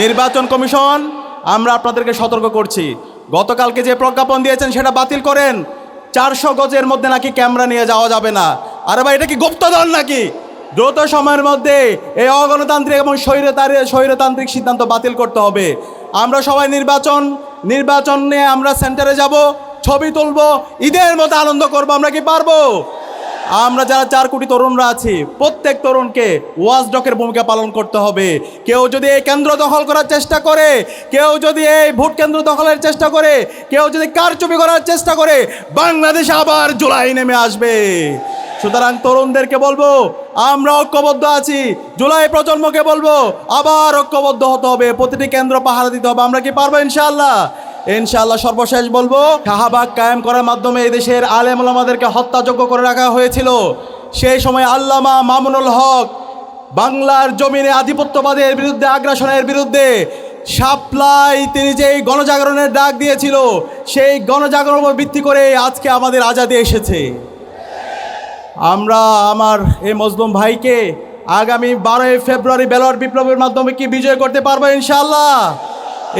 নির্বাচন কমিশন, আমরা আপনাদেরকে সতর্ক করছি। গতকালকে যে প্রজ্ঞাপন দিয়েছেন সেটা বাতিল করেন। চারশো গজের মধ্যে নাকি ক্যামেরা নিয়ে যাওয়া যাবে না। আরে ভাই, এটা কি গুপ্তধন নাকি? দ্রুত সময়ের মধ্যে এই অগণতান্ত্রিক এবং স্বৈরতান্ত্রিক স্বৈরতান্ত্রিক সিদ্ধান্ত বাতিল করতে হবে। আমরা সবাই নির্বাচন নির্বাচন নিয়ে আমরা সেন্টারে যাব, ছবি তুলবো, ঈদের মতো আনন্দ করব, আমরা কি পারব? আমরা যারা চার কোটি তরুণরা আছি, প্রত্যেক তরুণকে ওয়াজ ডকের ভূমিকা পালন করতে হবে। কেউ যদি এই কেন্দ্র দখল করার চেষ্টা করে, কেউ যদি এই ভোট কেন্দ্র দখলের চেষ্টা করে, কেউ যদি কারচুপি করার চেষ্টা করে, বাংলাদেশে আবার জুলাই নেমে আসবে। সুতরাং তরুণদেরকে বলব, আমরা ঐক্যবদ্ধ আছি, জুলাই প্রজন্মকে বলব, আবার ঐক্যবদ্ধ হতে হবে, প্রতিটি কেন্দ্র পাহারা দিতে হবে। আমরা কি পারব ইনশাআল্লাহ? ইনশাআল্লাহ সর্বশেষ বলব, শাহবাগ কায়েম করার মাধ্যমে এই দেশের আলেম ওলামাদেরকে হত্যাযোগ্য করে রাখা হয়েছিল। সেই সময় আল্লামা মামুনুল হক বাংলার জমিনে আধিপত্যবাদের বিরুদ্ধে, আগ্রাসনের বিরুদ্ধে সাপ্লাই তিনি যেই গণজাগরণের ডাক দিয়েছিল, সেই গণজাগরণ ভিত্তি করে আজকে আমাদের আজাদি এসেছে। আমরা আমার এই মজলুম ভাইকে আগামী বারোই ফেব্রুয়ারি ব্যালট বিপ্লবের মাধ্যমে কি বিজয় করতে পারব ইনশাল্লাহ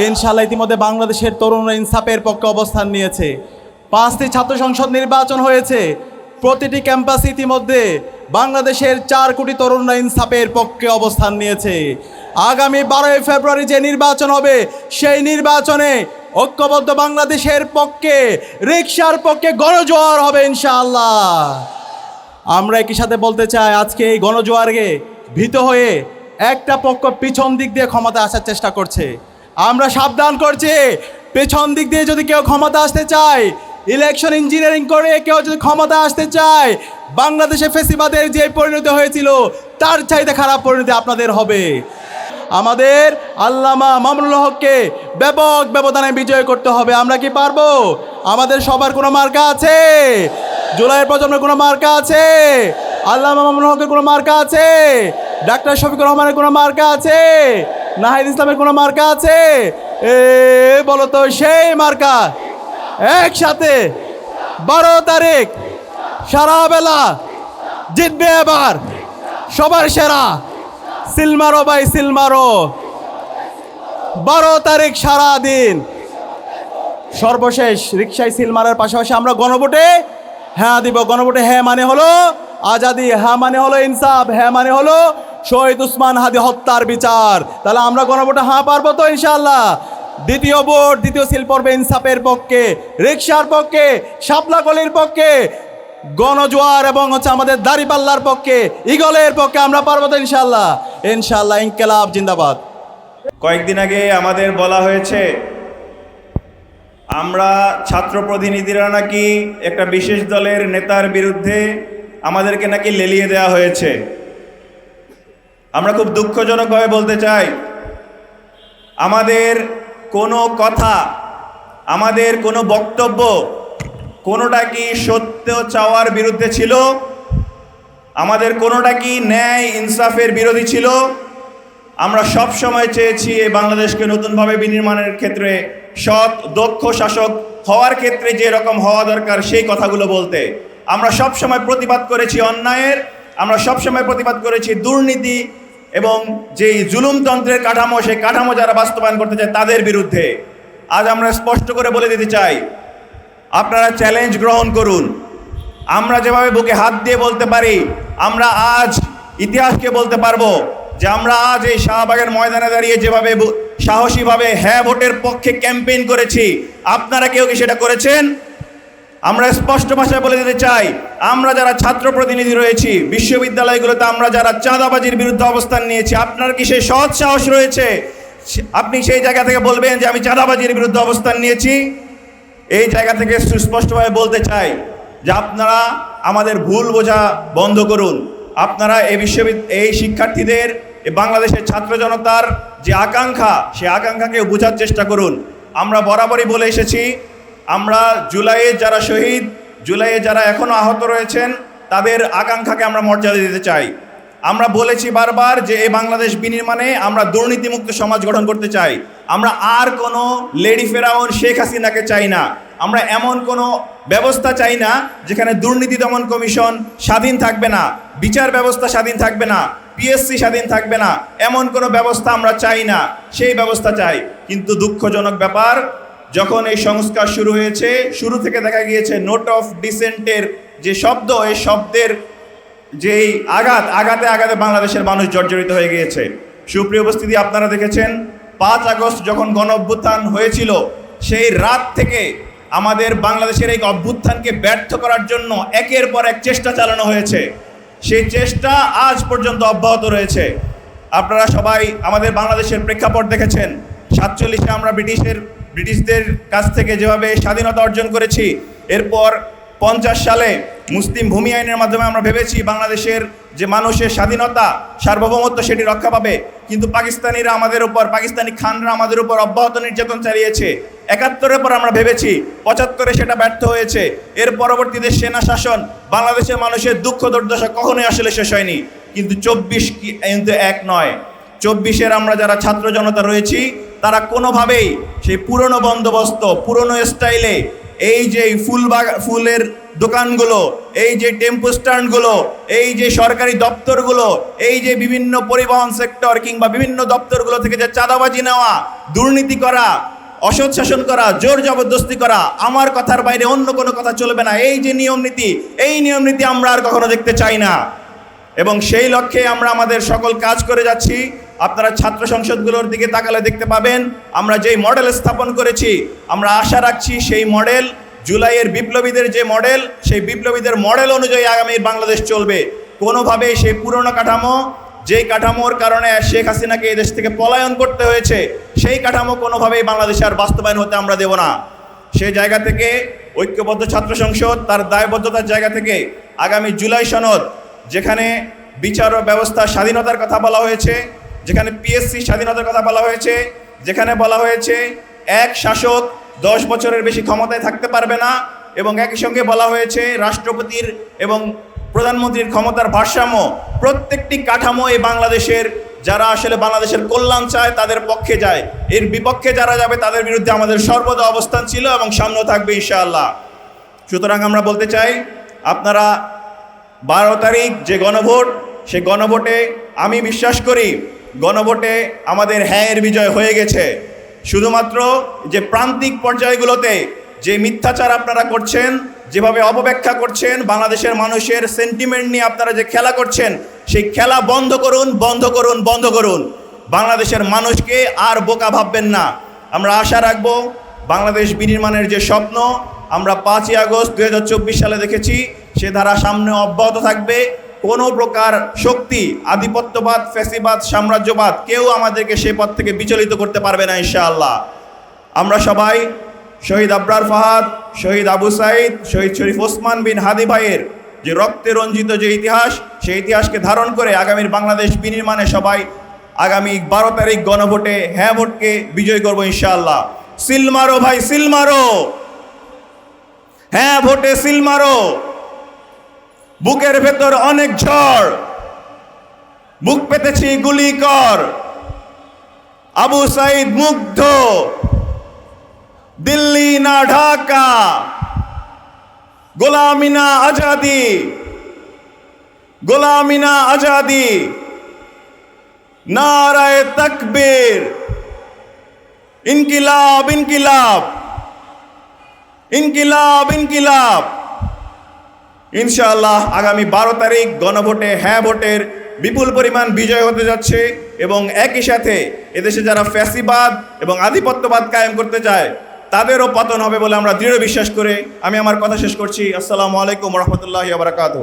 ইনশাল্লাহ ইতিমধ্যে বাংলাদেশের তরুণরা ইনসাফের পক্ষে অবস্থান নিয়েছে। পাঁচটি ছাত্র সংসদ নির্বাচন হয়েছে। প্রতিটি ক্যাম্পাস ইতিমধ্যে বাংলাদেশের চার কোটি তরুণরা ইনসাফের পক্ষে অবস্থান নিয়েছে। আগামী বারোই ফেব্রুয়ারি যে নির্বাচন হবে, সেই নির্বাচনে ঐক্যবদ্ধ বাংলাদেশের পক্ষে রিক্সার পক্ষে গণজোয়ার হবে ইনশাআল্লাহ। আমরা একই সাথে বলতে চাই, আজকে এই গণজোয়ারকে ভীত হয়ে একটা পক্ষ পিছন দিক দিয়ে ক্ষমতা আসার চেষ্টা করছে। আমরা সাবধান করছি। পেছন দিক দিয়ে যদি কেউ ক্ষমতা আসতে চায় ইলেকশন ইঞ্জিনিয়ারিং করে কেউ যদি ক্ষমতা আসতে চায়, বাংলাদেশে ফেসিবাদের যে পরিণতি হয়েছিল, তার চাইতে খারাপ পরিণতি আপনাদের হবে। আমাদের আল্লামা মামুনুল হককে ব্যাপক ব্যবধানে বিজয় করতে হবে। আমরা কি পারব? আমাদের সবার কোনো মার্কা আছে? জুলাইয়ের প্রজন্মের কোনো মার্কা আছে? আল্লামা মামুনুল হকের কোনো মার্কা আছে? ডাক্তার শফিকুর রহমানের কোনো মার্কা আছে? নাহিদ ইসলামের কোনো মার্কা আছে? এ, বলো তো, সেই মার্কা। একসাথে বারো তারিখ সারা বেলা জিতবে এবার সবার সেরা সিলমারো বাই সিলমারো। বারো তারিখ সারা দিন সর্বশেষ রিক্সায় সিল মারার পাশাপাশি আমরা গণভোটে হ্যাঁ দিব। গণভোটে হ্যাঁ মানে হলো আজাদি হ্যাঁ মানে হলো ইনসাফ হ্যাঁ মানে হলো শহীদ উসমান হাদি হত্যার বিচার। তাহলে আমরা গণভোটে হাঁ পারব তো ইনশাল্লাহ দ্বিতীয় ভোট, দ্বিতীয় সিল পর্বে ইনসাফের পক্ষে রিক্সার পক্ষে শাপলা কলির পক্ষে, গণজোয়ার এবং হচ্ছে আমাদের দাড়িপাল্লার পক্ষে ইগলের পক্ষে আমরা পারব তো ইনশাল্লাহ ইনশাল্লাহ ইনকেলাব, জিন্দাবাদ। কয়েকদিন আগে আমাদের বলা হয়েছে, আমরা ছাত্র প্রতিনিধিরা নাকি একটা বিশেষ দলের নেতার বিরুদ্ধে আমাদেরকে নাকি লেলিয়ে দেওয়া হয়েছে। আমরা খুব দুঃখজনকভাবে বলতে চাই, আমাদের কোনো কথা, আমাদের কোনো বক্তব্য কোনোটা কি সত্য চাওয়ার বিরুদ্ধে ছিল? আমাদের কোনোটা কি ন্যায় ইনসাফের বিরোধী ছিল? আমরা সব সময় চেয়েছি এই বাংলাদেশকে নতুনভাবে বিনির্মাণের ক্ষেত্রে সৎ, দক্ষ শাসক হওয়ার ক্ষেত্রে যে রকম হওয়া দরকার সেই কথাগুলো বলতে। আমরা সব সময় প্রতিবাদ করেছি অন্যায়ের, আমরা সব সময় প্রতিবাদ করেছি দুর্নীতি এবং যেই জুলুমতন্ত্রের কাঠামো, সেই কাঠামো যারা বাস্তবায়ন করতে চায় তাদের বিরুদ্ধে আজ আমরা স্পষ্ট করে বলে দিতে চাই, আপনারা চ্যালেঞ্জ গ্রহণ করুন। আমরা যেভাবে বুকে হাত দিয়ে বলতে পারি, আমরা আজ ইতিহাসকে বলতে পারব যে আমরা আজ এই শাহবাগের ময়দানে দাঁড়িয়ে যেভাবে সাহসীভাবে হ্যাঁ ভোটের পক্ষে ক্যাম্পেইন করেছি, আপনারা কেউ কি সেটা করেছেন? আমরা স্পষ্ট ভাষায় বলে দিতে চাই, আমরা যারা ছাত্র প্রতিনিধি রয়েছি, বিশ্ববিদ্যালয়গুলোতে আমরা যারা চাঁদাবাজির বিরুদ্ধে অবস্থান নিয়েছি, আপনার কি সেই সৎ সাহস রয়েছে? আপনি সেই জায়গা থেকে বলবেন যে আমি চাঁদাবাজির বিরুদ্ধে অবস্থান নিয়েছি? এই জায়গা থেকে সুস্পষ্টভাবে বলতে চাই যে আপনারা আমাদের ভুল বোঝা বন্ধ করুন। আপনারা এই বিশ্ববিদ্যালয় এই শিক্ষার্থীদের বাংলাদেশের ছাত্র জনতার যে আকাঙ্ক্ষা সেই আকাঙ্ক্ষাকে বোঝার চেষ্টা করুন। আমরা বরাবরই বলে এসেছি আমরা জুলাইয়ে যারা শহীদ, জুলাইয়ে যারা এখনও আহত রয়েছেন, তাদের আকাঙ্ক্ষাকে আমরা মর্যাদা দিতে চাই। আমরা বলেছি বারবার যে এই বাংলাদেশ বিনির্মাণে আমরা দুর্নীতিমুক্ত সমাজ গঠন করতে চাই। আমরা আর কোনো লেডি ফেরাউন শেখ হাসিনাকে চাই না। আমরা এমন কোনো ব্যবস্থা চাই না যেখানে দুর্নীতি দমন কমিশন স্বাধীন থাকবে না, বিচার ব্যবস্থা স্বাধীন থাকবে না, পিএসসি স্বাধীন থাকবে না, এমন কোনো ব্যবস্থা আমরা চাই না, সেই ব্যবস্থা চাই। কিন্তু দুঃখজনক ব্যাপার যখন এই সংস্কার শুরু হয়েছে, শুরু থেকে দেখা গিয়েছে নোট অফ ডিসেন্টের যে শব্দ, এই শব্দের যেই আঘাত, আঘাতে আঘাতে বাংলাদেশের মানুষ জর্জরিত হয়ে গিয়েছে। সুপ্রিয় উপস্থিতি, আপনারা দেখেছেন, পাঁচ আগস্ট যখন গণ অভ্যুত্থান হয়েছিল, সেই রাত থেকে আমাদের বাংলাদেশের এই অভ্যুত্থানকে ব্যর্থ করার জন্য একের পর এক চেষ্টা চালানো হয়েছে। সেই চেষ্টা আজ পর্যন্ত অব্যাহত রয়েছে। আপনারা সবাই আমাদের বাংলাদেশের প্রেক্ষাপট দেখেছেন। সাতচল্লিশে আমরা ব্রিটিশের ব্রিটিশদের কাছ থেকে যেভাবে স্বাধীনতা অর্জন করেছি, এরপর পঞ্চাশ সালে মুসলিম ভূমি আইনের মাধ্যমে আমরা ভেবেছি বাংলাদেশের যে মানুষের স্বাধীনতা, সার্বভৌমত্ব সেটি রক্ষা পাবে। কিন্তু পাকিস্তানিরা আমাদের উপর, পাকিস্তানি খানরা আমাদের উপর অব্যাহত নির্যাতন চালিয়েছে। একাত্তরের পর আমরা ভেবেছি পঁচাত্তরে সেটা ব্যর্থ হয়েছে। এর পরবর্তীতে সেনা শাসন, বাংলাদেশের মানুষের দুঃখ দুর্দশা কখনোই আসলে শেষ হয়নি। কিন্তু চব্বিশ কিন্তু এক নয়। চব্বিশের আমরা যারা ছাত্র জনতা রয়েছি তারা কোনোভাবেই সেই পুরনো বন্দোবস্ত, পুরনো স্টাইলে এই যে ফুল ফুলের দোকানগুলো, এই যে টেম্পো স্ট্যান্ডগুলো, এই যে সরকারি দপ্তরগুলো, এই যে বিভিন্ন পরিবহন সেক্টর কিংবা বিভিন্ন দপ্তরগুলো থেকে যে চাঁদাবাজি নেওয়া, দুর্নীতি করা, অসৎ শাসন করা, জোর জবরদস্তি করা, আমার কথার বাইরে অন্য কোনো কথা চলবে না। এই যে নিয়ম নীতি, এই নিয়ম নীতি আমরা আর কখনো দেখতে চাই না। এবং সেই লক্ষ্যে আমরা আমাদের সকল কাজ করে যাচ্ছি। আপনারা ছাত্র সংসদগুলোর দিকে তাকালে দেখতে পাবেন, আমরা যেই মডেল স্থাপন করেছি, আমরা আশা রাখছি সেই মডেল, জুলাইয়ের বিপ্লবীদের যে মডেল, সেই বিপ্লবীদের মডেল অনুযায়ী আগামী বাংলাদেশ চলবে। কোনোভাবেই সেই পুরনো কাঠামো, যেই কাঠামোর কারণে শেখ হাসিনাকে এই দেশ থেকে পলায়ন করতে হয়েছে, সেই কাঠামো কোনোভাবেই বাংলাদেশে আর বাস্তবায়ন হতে আমরা দেব না। সেই জায়গা থেকে ঐক্যবদ্ধ ছাত্র সংসদ, তার দায়বদ্ধতার জায়গা থেকে আগামী জুলাই সনদ, যেখানে বিচার ব্যবস্থা স্বাধীনতার কথা বলা হয়েছে যেখানে পিএসসি স্বাধীনতার কথা বলা হয়েছে, যেখানে বলা হয়েছে এক শাসক দশ বছরের বেশি ক্ষমতায় থাকতে পারবে না এবং একই সঙ্গে বলা হয়েছে রাষ্ট্রপতির এবং প্রধানমন্ত্রীর ক্ষমতার ভারসাম্য, প্রত্যেকটি কাঠামো এই বাংলাদেশের, যারা আসলে বাংলাদেশের কল্যাণ চায় তাদের পক্ষে যায়। এর বিপক্ষে যারা যাবে তাদের বিরুদ্ধে আমাদের সর্বদা অবস্থান ছিল এবং সামনেও থাকবে ইনশাআল্লাহ। সুতরাং আমরা বলতে চাই, আপনারা বারো তারিখ যে গণভোট, সে গণভোটে আমি বিশ্বাস করি গণভোটে আমাদের হ্যাঁয়ের বিজয় হয়ে গেছে। শুধুমাত্র যে প্রান্তিক পর্যায়গুলোতে যে মিথ্যাচার আপনারা করছেন, যেভাবে অপব্যাখ্যা করছেন, বাংলাদেশের মানুষের সেন্টিমেন্ট নিয়ে আপনারা যে খেলা করছেন, সেই খেলা বন্ধ করুন বন্ধ করুন বন্ধ করুন। বাংলাদেশের মানুষকে আর বোকা ভাববেন না। আমরা আশা রাখব বাংলাদেশ বিনির্মাণের যে স্বপ্ন, আমরা পাঁচই আগস্ট দু হাজার চব্বিশ সালে দেখেছি, সে ধারা সামনে অব্যাহত থাকবে। কোনো প্রকার শক্তি, আধিপত্যবাদ, ফ্যাসিবাদ, সাম্রাজ্যবাদ কেউ আমাদেরকে সে পথ থেকে বিচলিত করতে পারবে না ইনশাআল্লাহ। আমরা সবাই শহীদ আবরার ফাহাদ, শহীদ আবু সাইদ, শহীদ শরীফ ওসমান বিন হাদি ভাইয়ের যে রক্তে রঞ্জিত যে ইতিহাস, সেই ইতিহাসকে ধারণ করে আগামীর বাংলাদেশ বিনির্মাণে সবাই আগামী বারো তারিখ গণভোটে হ্যাঁ ভোটকে বিজয় করব ইনশাআল্লাহ। সিল মারো ভাই, সিল মারো। হ্যাঁ ভোটে সিল মারো। বুকের ভেতর অনেক ঝড়। বুক পেতেছি গুলি কর। আবু সাইদ মুগ্ধ। দিল্লি না ঢাকা। গোলামিনা আজাদি। গোলামিনা আজাদি। নারায় তকবীর। ইনকিলাব ইনকিলাব। ইনকিলাব ইনকিলাব। ইনশাআল্লাহ আগামী বারো তারিখ গণভোটে হ্যাঁ ভোটের বিপুল পরিমাণ বিজয় হতে যাচ্ছে এবং একই সাথে এদেশে যারা ফ্যাসিবাদ এবং আধিপত্যবাদ কায়েম করতে চায়, তাদেরও পতন হবে বলে আমরা দৃঢ় বিশ্বাস করে আমি আমার কথা শেষ করছি। আসসালামু আলাইকুম রহমতুল্লাহ বারাকাত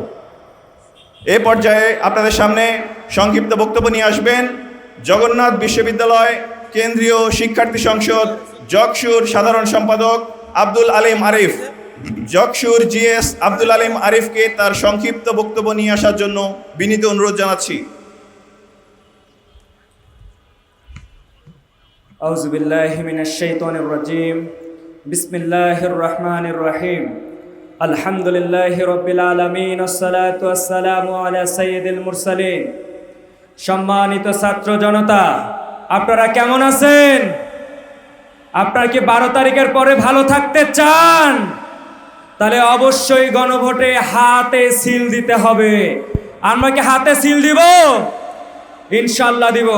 এ পর্যায়ে আপনাদের সামনে সংক্ষিপ্ত বক্তব্য নিয়ে আসবেন জগন্নাথ বিশ্ববিদ্যালয় কেন্দ্রীয় শিক্ষার্থী সংসদ জকসুর সাধারণ সম্পাদক আব্দুল আলিম আরিফ। জকসুর জিএস আব্দুল আলিম আরিফকে তার সংক্ষিপ্ত বক্তব্য নিয়ে আসার জন্য বিনীত অনুরোধ জানাচ্ছি أعوذ بالله من الشيطان الرجيم بسم الله الرحمن الرحيم الحمد لله رب العالمين والصلاة والسلام على سيد المرسلين সম্মানিত ছাত্র জনতা আপনারা কেমন আছেন আপনারা কি বারো তারিখের পরে ভালো থাকতে চান তাহলে অবশ্যই গণভোটে হাতে সিল দিতে হবে। আমরা কি হাতে সিল দিব? ইনশাল্লাহ দিব।